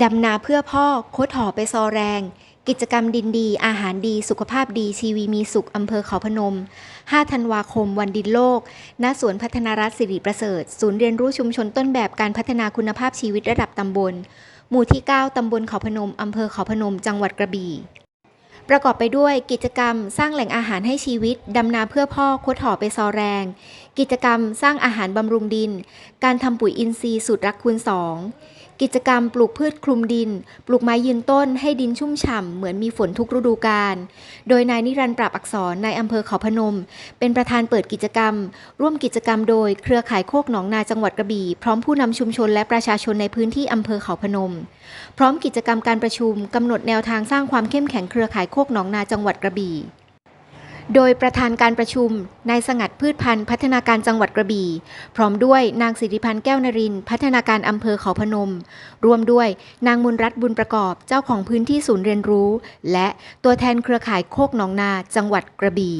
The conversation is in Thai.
ดำนาเพื่อพ่อโคดหอไปซอแรง กิจกรรมดินดี อาหารดี สุขภาพดีชีวีมีสุข อำเภอเขาพนม 5 ธันวาคม วันดินโลก ณ สวนพัฒนารัฐสิริประเสริฐ ศูนย์เรียนรู้ชุมชนต้นแบบการพัฒนาคุณภาพชีวิตระดับตำบล หมู่ที่ 9 ตำบลเขาพนม อำเภอเขาพนม จังหวัดกระบี่ประกอบไปด้วยกิจกรรมสร้างแหล่งอาหารให้ชีวิต ดำนาเพื่อพ่อโคดหอไปซอแรง กิจกรรมสร้างอาหารบำรุงดิน การทำปุ๋ยอินทรีย์สูตรรักคูณสอง กิจกรรมปลูกพืชคลุมดิน ปลูกไม้ยืนต้นให้ดินชุ่มฉ่ำเหมือนมีฝนทุกฤดูกาล โดยนายนิรันดร์ปราบอักษรนายอำเภอเขาพนม เป็นประธานเปิดกิจกรรม ร่วมกิจกรรมโดยเครือข่ายโคกหนองนาจังหวัดกระบี่พร้อมผู้นำชุมชนและประชาชนในพื้นที่อำเภอเขาพนม พร้อมกิจกรรมการประชุมกำหนดแนวทางสร้างความเข้มแข็งเครือข่ายโคกหนองนาจังหวัดกระบี่ โดยประธานการประชุมนายสงัดพืชพันธุ์พัฒนาการจังหวัดกระบี่ พร้อมด้วยนางสิริพันธ์แก้วนริน พัฒนาการอำเภอเขาพนม รวมด้วยนางมุนรัตน์บุญประกอบเจ้าของพื้นที่ศูนย์เรียนรู้ และตัวแทนเครือข่ายโคกหนองนาจังหวัดกระบี่